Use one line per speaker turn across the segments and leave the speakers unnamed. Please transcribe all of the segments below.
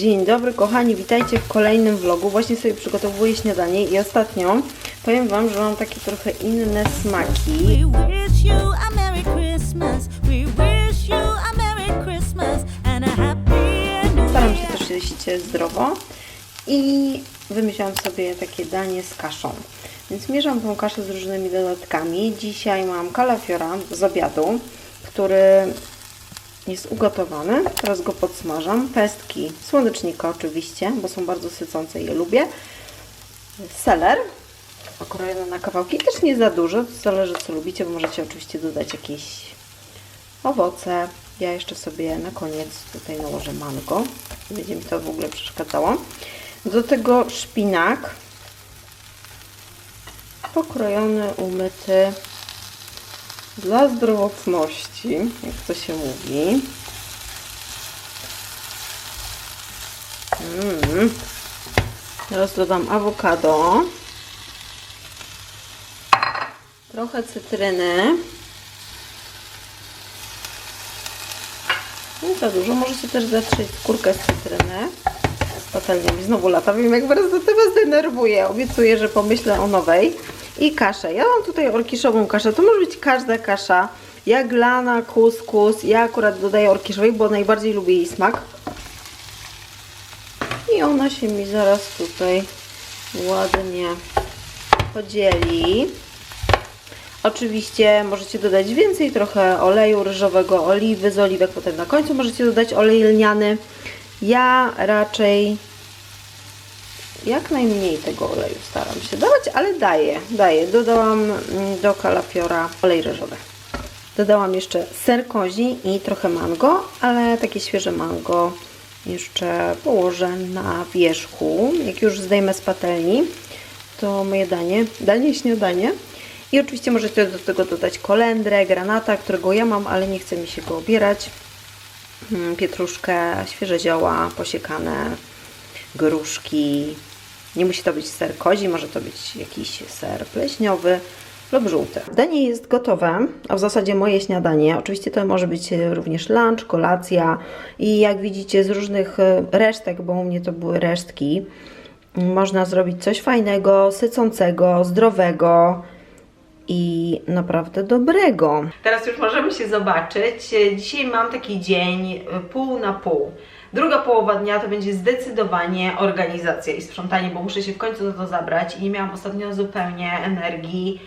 Dzień dobry kochani, witajcie w kolejnym vlogu. Właśnie sobie przygotowuję śniadanie i ostatnio powiem Wam, że mam takie trochę inne smaki. Staram się też jeść zdrowo i wymyślałam sobie takie danie z kaszą. Więc mieszam tą kaszę z różnymi dodatkami. Dzisiaj mam kalafiora z obiadu, który jest ugotowany. Teraz go podsmażam. Pestki słonecznika oczywiście, bo są bardzo sycące i je lubię. Seler okrojony na kawałki, też nie za dużo, zależy co lubicie, bo możecie oczywiście dodać jakieś owoce. Ja jeszcze sobie na koniec tutaj nałożę mango. Będzie mi to w ogóle przeszkadzało. Do tego szpinak pokrojony, umyty dla zdrowotności, jak to się mówi. Mm. Teraz dodam awokado. Trochę cytryny. Nie za dużo. Możecie też zatrzeć skórkę z cytryny. Z patelnią. Znowu lata. Wiem, jak bardzo to Was denerwuje. Obiecuję, że pomyślę o nowej. I kaszę. Ja mam tutaj orkiszową kaszę. To może być każda kasza. Jaglana, kuskus. Ja akurat dodaję orkiszowej, bo najbardziej lubię jej smak. I ona się mi zaraz tutaj ładnie podzieli. Oczywiście możecie dodać więcej, trochę oleju ryżowego, oliwy z oliwek, potem na końcu możecie dodać olej lniany. Ja raczej jak najmniej tego oleju staram się dawać, ale daję, daję. Dodałam mm, do kalafiora olej ryżowy. Dodałam jeszcze ser kozi i trochę mango, ale takie świeże mango jeszcze położę na wierzchu. Jak już zdejmę z patelni, to moje danie, danie śniadanie. I oczywiście możecie do tego dodać kolendrę, granata, którego ja mam, ale nie chce mi się go obierać. Mm, Pietruszkę, świeże zioła posiekane, gruszki. Nie musi to być ser kozi, może to być jakiś ser pleśniowy lub żółty. Danie jest gotowe, a w zasadzie moje śniadanie. Oczywiście to może być również lunch, kolacja i jak widzicie z różnych e, resztek, bo u mnie to były resztki, można zrobić coś fajnego, sycącego, zdrowego i naprawdę dobrego. Teraz już możemy się zobaczyć. Dzisiaj mam taki dzień pół na pół. Druga połowa dnia to będzie zdecydowanie organizacja i sprzątanie, bo muszę się w końcu za to zabrać i nie miałam ostatnio zupełnie energii,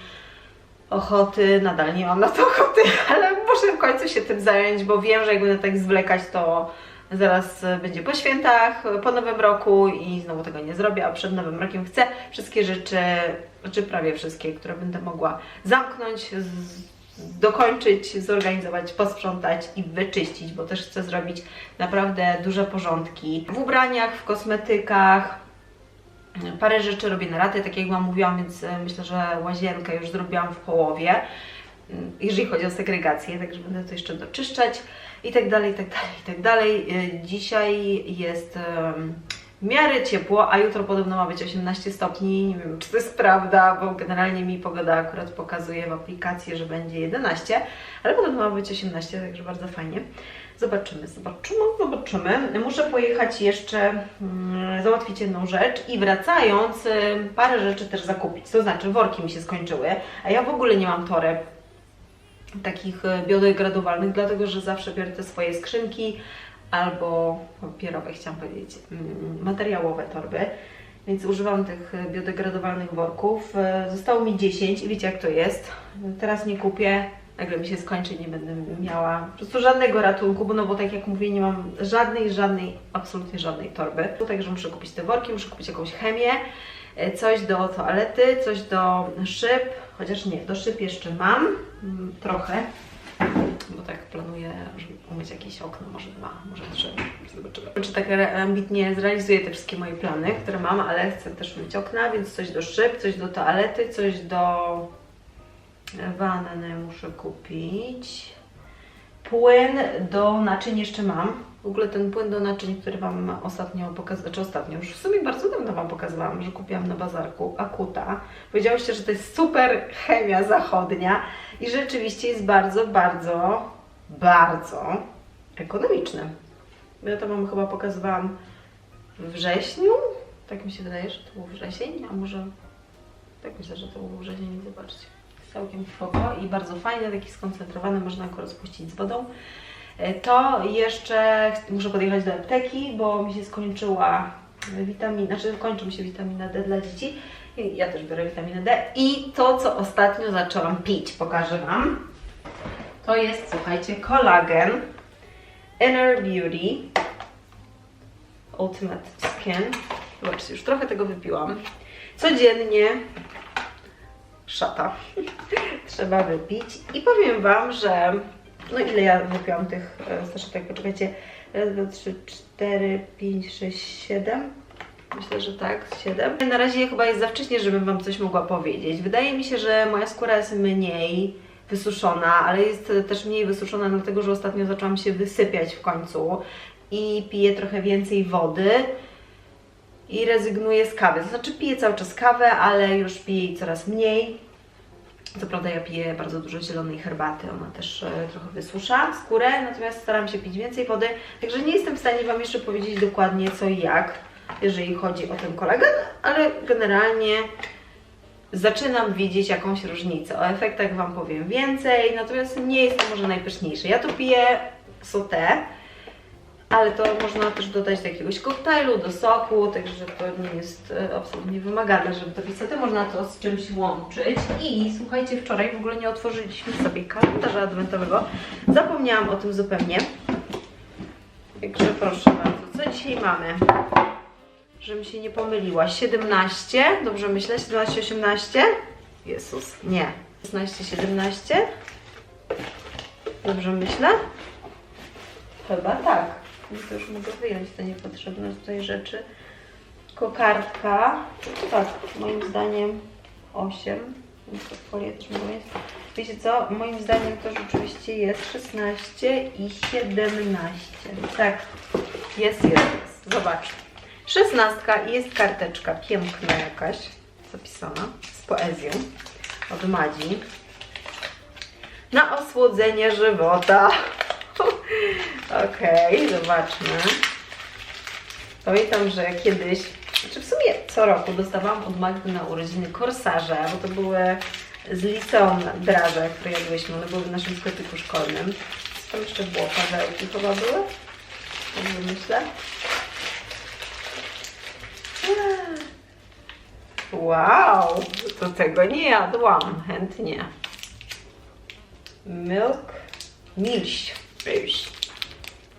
ochoty, nadal nie mam na to ochoty, ale muszę w końcu się tym zająć, bo wiem, że jak będę tak zwlekać, to zaraz będzie po świętach, po nowym roku i znowu tego nie zrobię, a przed nowym rokiem chcę wszystkie rzeczy, czy prawie wszystkie, które będę mogła zamknąć, dokończyć, zorganizować, posprzątać i wyczyścić, bo też chcę zrobić naprawdę duże porządki w ubraniach, w kosmetykach, Parę rzeczy robię na raty, tak jak Wam mówiłam, więc e, myślę, że łazienkę już zrobiłam w połowie, mm, jeżeli chodzi o segregację, także będę to jeszcze doczyszczać i tak dalej, i tak dalej, i tak dalej. E, Dzisiaj jest w miarę ciepło, a jutro podobno ma być 18 stopni. Nie wiem, czy to jest prawda, bo generalnie mi pogoda akurat pokazuje w aplikacji, że będzie 11, ale podobno ma być 18, także bardzo fajnie. Zobaczymy, zobaczymy, zobaczymy. Muszę pojechać jeszcze mm, załatwić jedną rzecz i wracając y, parę rzeczy też zakupić. To znaczy worki mi się skończyły, a ja w ogóle nie mam toreb takich e, biodegradowalnych, dlatego że zawsze biorę te swoje skrzynki albo papierowe, chciałam powiedzieć, mm, materiałowe torby. Więc używam tych biodegradowalnych worków. E, Zostało mi 10 i wiecie jak to jest. Teraz nie kupię, nagle mi się skończy, nie będę miała po prostu żadnego ratunku, bo no bo tak jak mówię, nie mam żadnej, żadnej, absolutnie żadnej torby. Także muszę kupić te worki, muszę kupić jakąś chemię, e, coś do toalety, coś do szyb, chociaż nie, do szyb jeszcze mam mm, trochę, bo tak planuję, umyć jakieś okno, może dwa, może trzy, zobaczymy. Czy tak ambitnie zrealizuję te wszystkie moje plany, które mam, ale chcę też umyć okna, więc coś do szyb, coś do toalety, coś do Wannę muszę kupić. Płyn do naczyń jeszcze mam. W ogóle ten płyn do naczyń, który Wam ostatnio pokazałam, czy ostatnio, już w sumie bardzo dawno Wam pokazywałam, że kupiłam na bazarku Akuta. Powiedziałyście, że to jest super chemia zachodnia i rzeczywiście jest bardzo, bardzo, bardzo ekonomiczny. Ja to Wam chyba pokazywałam wrześniu. Tak mi się wydaje, że to był wrzesień, a może tak myślę, że to był wrzesień, zobaczcie. Całkiem spoko i bardzo fajny, taki skoncentrowany, można go rozpuścić z wodą. E, To jeszcze muszę podjechać do apteki, bo mi się skończyła witamina, znaczy kończy mi się witamina D dla dzieci. Ja też biorę witaminę D. I to, co ostatnio zaczęłam pić, pokażę Wam. To jest, słuchajcie, kolagen Inner Beauty Ultimate Skin. Zobaczcie, już trochę tego wypiłam. Codziennie szata trzeba wypić. I powiem Wam, że no ile ja wypiłam tych e, saszetek, poczekajcie, raz, dwa, trzy, cztery, pięć, sześć, siedem. Myślę, że tak, 7. Na razie chyba jest za wcześnie, żebym Wam coś mogła powiedzieć. Wydaje mi się, że moja skóra jest mniej wysuszona, ale jest też mniej wysuszona dlatego, że ostatnio zaczęłam się wysypiać w końcu i piję trochę więcej wody i rezygnuję z kawy. Znaczy piję cały czas kawę, ale już piję jej coraz mniej. Co prawda ja piję bardzo dużo zielonej herbaty, ona też e, trochę wysusza skórę, natomiast staram się pić więcej wody, także nie jestem w stanie Wam jeszcze powiedzieć dokładnie co i jak, jeżeli chodzi o ten kolagen, ale generalnie zaczynam widzieć jakąś różnicę. O efektach Wam powiem więcej, natomiast nie jest to może najpyszniejsze. Ja to piję sauté, ale to można też dodać do jakiegoś koktajlu, do soku, także to nie jest e, absolutnie wymagane, żeby to pisać. Można to z czymś łączyć. I słuchajcie, wczoraj w ogóle nie otworzyliśmy sobie kalendarza adwentowego. Zapomniałam o tym zupełnie. Także proszę bardzo, co dzisiaj mamy? Żebym się nie pomyliła. 17, dobrze myślę? 17, 18? Jezus, nie. 16, 17? Dobrze myślę? Chyba tak. No to już mogę wyjąć te niepotrzebne tutaj rzeczy. Kokardka. Tak, moim zdaniem 8. Więc to folię też mogę mieć. Wiecie co? Moim zdaniem to rzeczywiście jest 16 i 17. Tak, jest, jest, jest. Zobacz. 16 i jest karteczka piękna jakaś, zapisana, z poezją od Madzi. Na osłodzenie żywota. Okej, zobaczmy. Pamiętam, że kiedyś, znaczy w sumie co roku dostawałam od Magdy na urodziny korsarze, bo to były z liceum draże, które jadłyśmy, one były w naszym sklepiku szkolnym. Tam jeszcze było? Pawełki chyba były? Dobrze myślę. Wow, to tego nie jadłam chętnie. Milk Milś.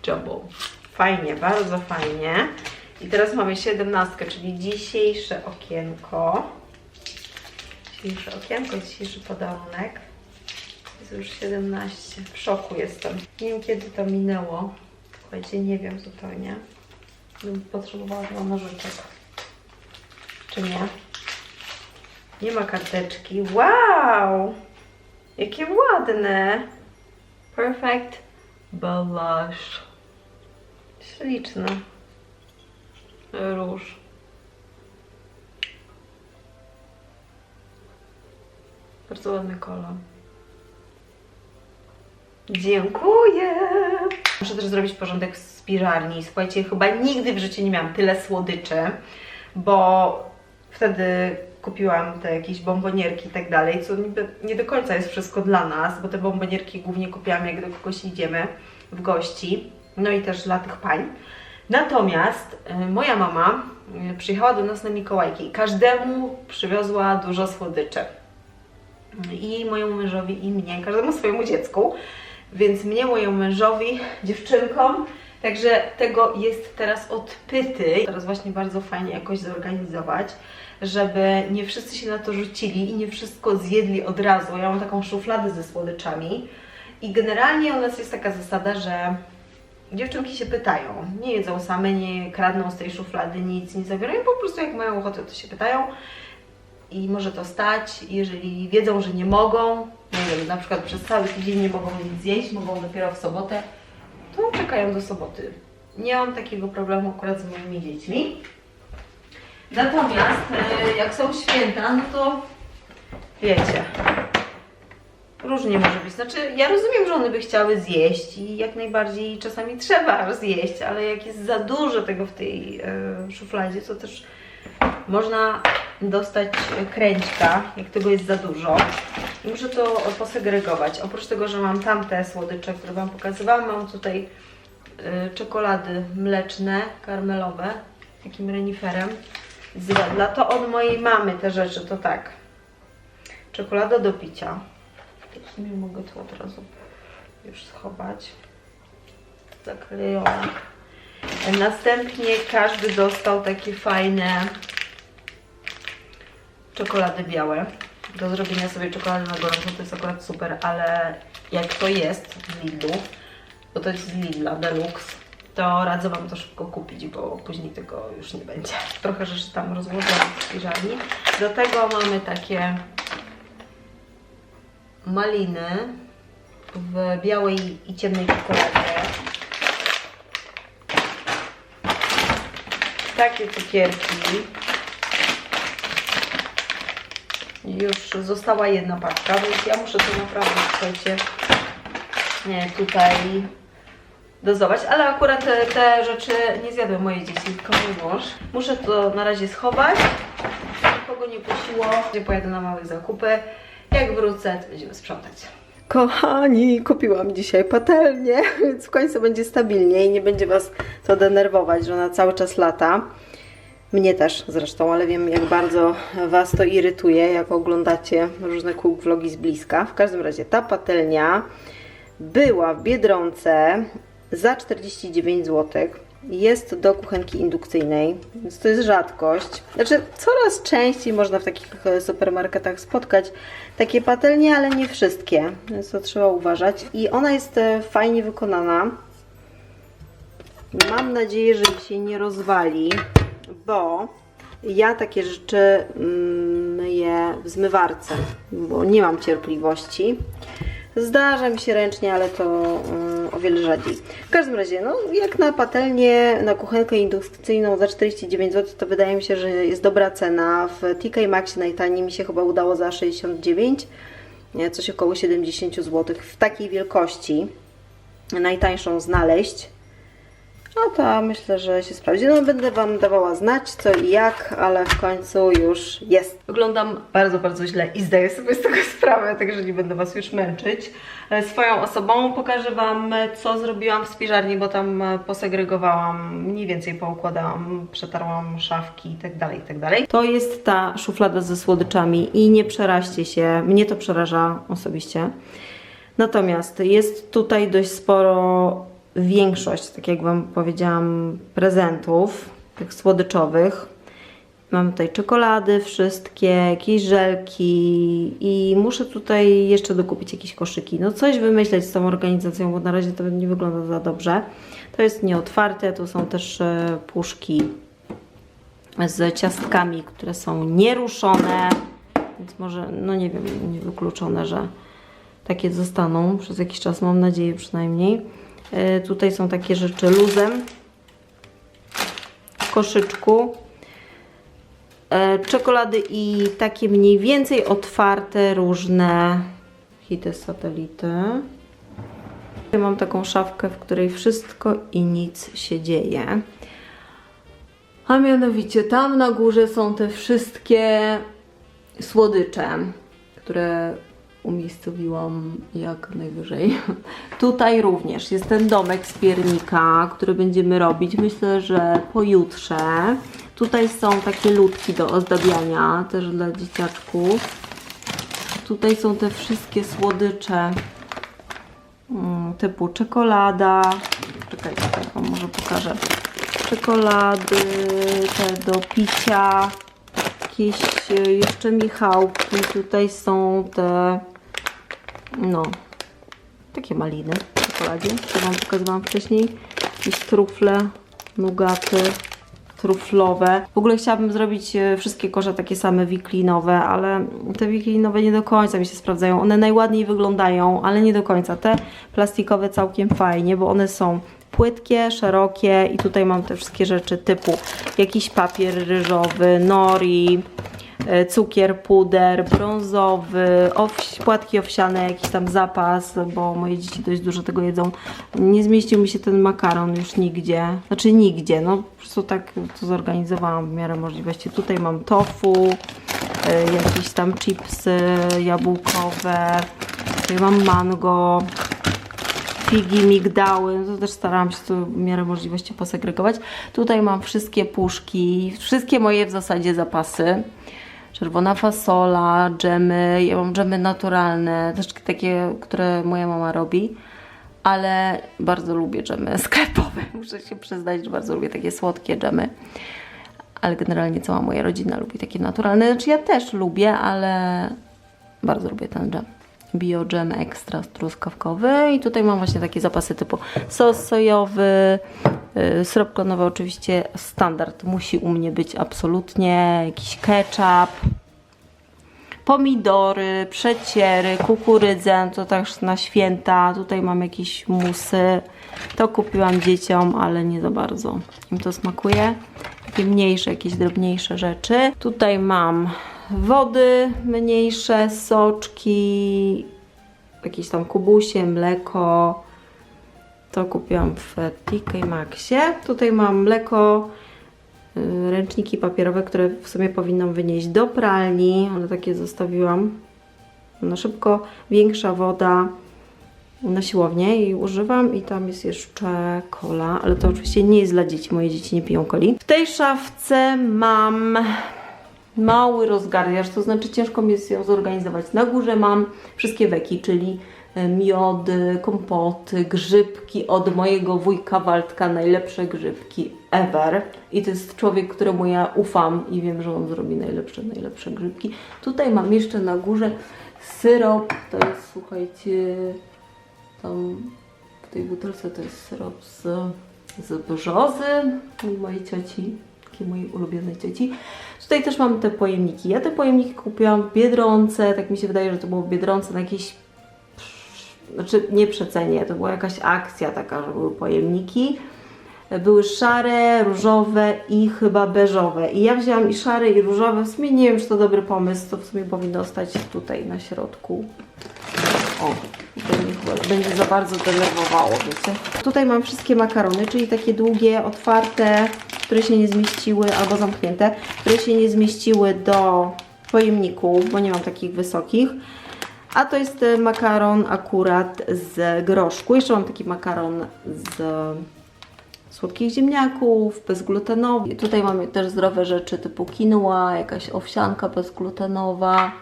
Jumbo. Fajnie, bardzo fajnie. I teraz mamy 17, czyli dzisiejsze okienko. Dzisiejsze okienko, dzisiejszy podarunek. Jest już 17. W szoku jestem. Nie wiem kiedy to minęło. Słuchajcie, nie wiem zupełnie. Bym potrzebowała chyba nożyczek. Czy nie? Nie ma karteczki. Wow! Jakie ładne! Perfect Blush. Śliczne. Róż. Bardzo ładny kolor. Dziękuję! Muszę też zrobić porządek w spiżarni. Słuchajcie, chyba nigdy w życiu nie miałam tyle słodyczy, bo wtedy kupiłam te jakieś bombonierki i tak dalej, co niby nie do końca jest wszystko dla nas, bo te bombonierki głównie kupiłam jak do kogoś idziemy w gości, no i też dla tych pań. Natomiast y, moja mama y, przyjechała do nas na Mikołajki i każdemu przywiozła dużo słodyczy. I mojemu mężowi, i mnie, każdemu swojemu dziecku. Więc mnie, mojemu mężowi, dziewczynkom. Także tego jest teraz odpyty. Teraz właśnie bardzo fajnie jakoś zorganizować, żeby nie wszyscy się na to rzucili i nie wszystko zjedli od razu. Ja mam taką szufladę ze słodyczami. I generalnie u nas jest taka zasada, że dziewczynki się pytają. Nie jedzą same, nie kradną z tej szuflady nic, nie zabierają. Po prostu jak mają ochotę, to się pytają. I może to stać, jeżeli wiedzą, że nie mogą, nie wiem, na przykład przez cały tydzień nie mogą nic zjeść, mogą dopiero w sobotę, to czekają do soboty. Nie mam takiego problemu akurat z moimi dziećmi. Natomiast e, jak są święta, no to wiecie, Różnie może być. Znaczy, ja rozumiem, że one by chciały zjeść i jak najbardziej czasami trzeba zjeść, ale jak jest za dużo tego w tej e, szufladzie, to też można dostać kręćka, jak tego jest za dużo. I muszę to posegregować. Oprócz tego, że mam tamte słodycze, które Wam pokazywałam, mam tutaj e, czekolady mleczne, karmelowe, takim reniferem z Redla. To od mojej mamy te rzeczy, to tak. Czekolada do picia. W sumie mogę to od razu już schować. Zaklejone. Następnie każdy dostał takie fajne czekolady białe. Do zrobienia sobie czekolady na gorąco to jest akurat super, ale jak to jest w Lidlu, bo to jest z Lidla Deluxe, to radzę Wam to szybko kupić, bo później tego już nie będzie. Trochę rzeczy tam rozłożyłam w spiżarni. Do tego mamy takie maliny w białej i ciemnej czekoladzie. Takie cukierki. Już została jedna paczka, więc ja muszę to naprawdę, słuchajcie, nie, tutaj dozować, ale akurat te, te rzeczy nie zjadły moje dzieci, tylko mój mąż. Muszę to na razie schować, nikogo nie prosiło, gdzie pojadę na małe zakupy. Jak wrócę, to będziemy sprzątać. Kochani, kupiłam dzisiaj patelnię, więc w końcu będzie stabilniej, nie będzie Was to denerwować, że ona cały czas lata. Mnie też zresztą, ale wiem jak bardzo Was to irytuje, jak oglądacie różne cook vlogi z bliska. W każdym razie ta patelnia była w Biedronce za 49 zł. Jest do kuchenki indukcyjnej, więc to jest rzadkość. Znaczy, coraz częściej można w takich e, supermarketach spotkać takie patelnie, ale nie wszystkie, więc to trzeba uważać. I ona jest e, fajnie wykonana. Mam nadzieję, że się nie rozwali, bo ja takie rzeczy mm, myję w zmywarce, bo nie mam cierpliwości. Zdarza mi się ręcznie, ale to mm, wiele rzadziej. W każdym razie, no jak na patelnię, na kuchenkę indukcyjną za 49 zł, to wydaje mi się, że jest dobra cena. W TK Maxie najtaniej mi się chyba udało za 69, nie, coś około 70 zł w takiej wielkości. Najtańszą znaleźć. No to myślę, że się sprawdzi. No będę Wam dawała znać co i jak, ale w końcu już jest. Wyglądam bardzo, bardzo źle i zdaję sobie z tego sprawę, także nie będę Was już męczyć. E, Swoją osobą pokażę Wam, co zrobiłam w spiżarni, bo tam e, posegregowałam, mniej więcej poukładałam, przetarłam szafki i tak dalej, i tak dalej. To jest ta szuflada ze słodyczami i nie przeraźcie się, mnie to przeraża osobiście. Natomiast jest tutaj dość sporo większość, tak jak Wam powiedziałam, prezentów, tych słodyczowych. Mam tutaj czekolady, wszystkie, jakieś żelki i muszę tutaj jeszcze dokupić jakieś koszyki. No coś wymyśleć z tą organizacją, bo na razie to nie wygląda za dobrze. To jest nieotwarte, tu są też e, puszki z ciastkami, które są nieruszone, więc może, no nie wiem, niewykluczone, że takie zostaną przez jakiś czas, mam nadzieję przynajmniej. E, Tutaj są takie rzeczy luzem w koszyczku. E, Czekolady i takie mniej więcej otwarte różne hity satelity. Ja mam taką szafkę, w której wszystko i nic się dzieje. A mianowicie tam na górze są te wszystkie słodycze, które umiejscowiłam jak najwyżej. Tutaj również jest ten domek z piernika, który będziemy robić. Myślę, że pojutrze. Tutaj są takie ludki do ozdabiania, też dla dzieciaczków. Tutaj są te wszystkie słodycze mm, typu czekolada. Czekajcie, może pokażę. Czekolady, te do picia, jakieś e, jeszcze michałki. Tutaj są te, no, takie maliny w czekoladzie, które Wam pokazywałam wcześniej. Jakieś trufle, nugaty, truflowe. W ogóle chciałabym zrobić e, wszystkie kosze takie same wiklinowe, ale te wiklinowe nie do końca mi się sprawdzają. One najładniej wyglądają, ale nie do końca. Te plastikowe całkiem fajnie, bo one są płytkie, szerokie i tutaj mam te wszystkie rzeczy typu jakiś papier ryżowy, nori, cukier, puder, brązowy, owś, płatki owsiane, jakiś tam zapas, bo moje dzieci dość dużo tego jedzą. Nie zmieścił mi się ten makaron już nigdzie, znaczy nigdzie, no po prostu tak to zorganizowałam w miarę możliwości. Tutaj mam tofu, e, jakieś tam chipsy jabłkowe, tutaj mam mango, figi, migdały, no to też starałam się to w miarę możliwości posegregować. Tutaj mam wszystkie puszki, wszystkie moje w zasadzie zapasy. Czerwona fasola, dżemy, ja mam dżemy naturalne, też takie, które moja mama robi, ale bardzo lubię dżemy sklepowe. Muszę się przyznać, że bardzo lubię takie słodkie dżemy. Ale generalnie cała moja rodzina lubi takie naturalne. Znaczy ja też lubię, ale bardzo lubię ten dżem. Bio dżem ekstra truskawkowy i tutaj mam właśnie takie zapasy typu sos sojowy, yy, syrop klonowy oczywiście standard musi u mnie być absolutnie, jakiś ketchup, pomidory, przeciery, kukurydzę, to też na święta. Tutaj mam jakieś musy. To kupiłam dzieciom, ale nie za bardzo. Im to smakuje. Takie mniejsze, jakieś drobniejsze rzeczy. Tutaj mam wody mniejsze, soczki, jakieś tam kubusie, mleko. To kupiłam w TK Maxie. Tutaj mam mleko, y, ręczniki papierowe, które w sumie powinnam wynieść do pralni. One takie zostawiłam na szybko. Większa woda na siłownię i używam. I tam jest jeszcze kola, ale to oczywiście nie jest dla dzieci. Moje dzieci nie piją coli. W tej szafce mam mały rozgardiasz, to znaczy ciężko mi jest ją zorganizować. Na górze mam wszystkie weki, czyli e, miody, kompoty, grzybki od mojego wujka Waldka, najlepsze grzybki ever. I to jest człowiek, któremu ja ufam i wiem, że on zrobi najlepsze, najlepsze grzybki. Tutaj mam jeszcze na górze syrop, to jest, słuchajcie, tam w tej butelce to jest syrop z, z brzozy mojej cioci, takiej mojej ulubionej cioci. Tutaj też mam te pojemniki. Ja te pojemniki kupiłam w Biedronce, tak mi się wydaje, że to było w Biedronce na jakiejś znaczy nie przecenie, to była jakaś akcja taka, że były pojemniki. Były szare, różowe i chyba beżowe. I ja wzięłam i szare, i różowe. W sumie nie wiem, czy to dobry pomysł. To w sumie powinno stać tutaj na środku. O, tutaj będzie za bardzo denerwowało, wiecie. Tutaj mam wszystkie makarony, czyli takie długie, otwarte, które się nie zmieściły, albo zamknięte, które się nie zmieściły do pojemniku, bo nie mam takich wysokich. A to jest e, makaron akurat z groszku. Jeszcze mam taki makaron z słodkich ziemniaków, bezglutenowy. Tutaj mamy też zdrowe rzeczy typu quinoa, jakaś owsianka bezglutenowa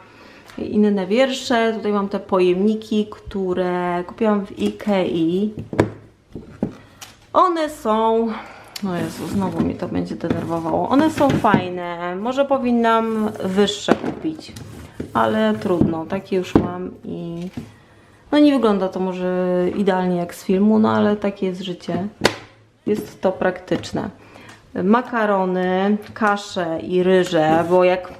inne wiersze. Tutaj mam te pojemniki, które kupiłam w Ikei. One są... No Jezu, znowu mi to będzie denerwowało. One są fajne. Może powinnam wyższe kupić. Ale trudno. Takie już mam i... No nie wygląda to może idealnie jak z filmu, no ale takie jest życie. Jest to praktyczne. Makarony, kasze i ryże, bo jak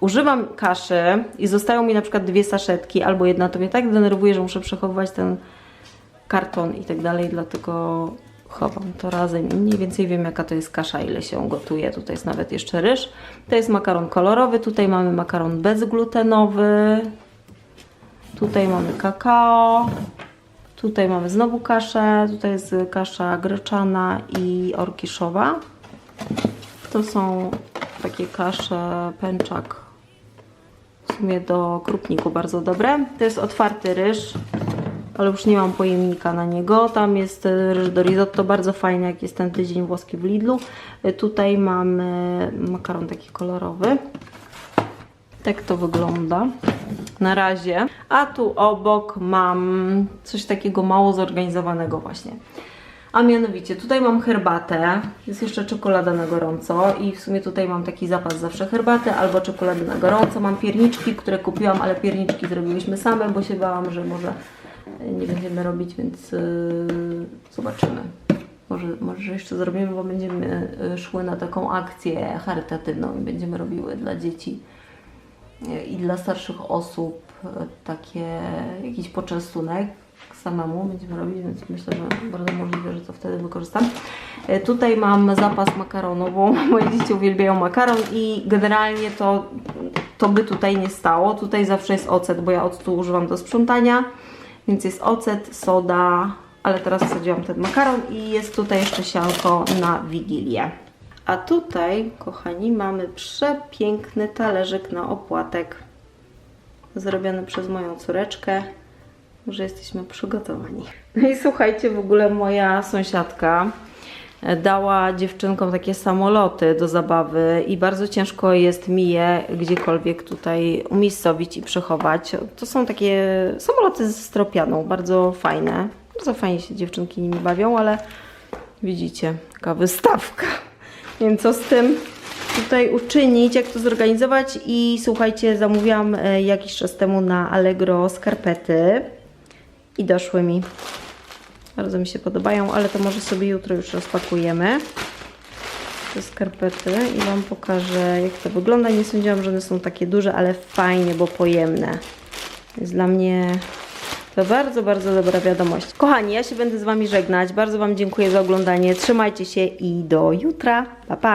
używam kaszy i zostają mi na przykład dwie saszetki albo jedna, to mnie tak denerwuje, że muszę przechowywać ten karton i tak dalej, dlatego chowam to razem i mniej więcej wiem jaka to jest kasza, ile się gotuje. Tutaj jest nawet jeszcze ryż. To jest makaron kolorowy, tutaj mamy makaron bezglutenowy, tutaj mamy kakao, tutaj mamy znowu kaszę, tutaj jest kasza gryczana i orkiszowa. To są takie kasze pęczak w sumie do krupniku bardzo dobre. To jest otwarty ryż, ale już nie mam pojemnika na niego. Tam jest e, ryż do risotto, bardzo fajny, jak jest ten tydzień włoski w Lidlu. E, Tutaj mamy makaron taki kolorowy. Tak to wygląda na razie. A tu obok mam coś takiego mało zorganizowanego właśnie. A mianowicie, tutaj mam herbatę, jest jeszcze czekolada na gorąco i w sumie tutaj mam taki zapas zawsze herbaty albo czekolady na gorąco. Mam pierniczki, które kupiłam, ale pierniczki zrobiłyśmy same, bo się bałam, że może nie będziemy robić, więc yy, zobaczymy. Może, może jeszcze zrobimy, bo będziemy y, szły na taką akcję charytatywną i będziemy robiły dla dzieci y, i dla starszych osób y, takie jakiś poczęstunek samemu będziemy robić, więc myślę, że bardzo możliwe, że to wtedy wykorzystam. Y, Tutaj mam zapas makaronu, bo moje dzieci uwielbiają makaron i generalnie to to by tutaj nie stało. Tutaj zawsze jest ocet, bo ja octu używam do sprzątania, więc jest ocet, soda, ale teraz wsadziłam ten makaron i jest tutaj jeszcze sianko na Wigilię. A tutaj, kochani, mamy przepiękny talerzyk na opłatek zrobiony przez moją córeczkę. Że jesteśmy przygotowani. No i słuchajcie, w ogóle moja sąsiadka dała dziewczynkom takie samoloty do zabawy i bardzo ciężko jest mi je gdziekolwiek tutaj umiejscowić i przechować. To są takie samoloty z stropianą, bardzo fajne. Bardzo fajnie się dziewczynki nimi bawią, ale widzicie, taka wystawka. Nie wiem co z tym tutaj uczynić, jak to zorganizować i słuchajcie, zamówiłam e, jakiś czas temu na Allegro skarpety i doszły mi. Bardzo mi się podobają, ale to może sobie jutro już rozpakujemy te skarpety i Wam pokażę jak to wygląda. Nie sądziłam, że one są takie duże, ale fajnie, bo pojemne. Jest dla mnie to bardzo, bardzo dobra wiadomość. Kochani, ja się będę z Wami żegnać. Bardzo Wam dziękuję za oglądanie. Trzymajcie się i do jutra. Pa, pa!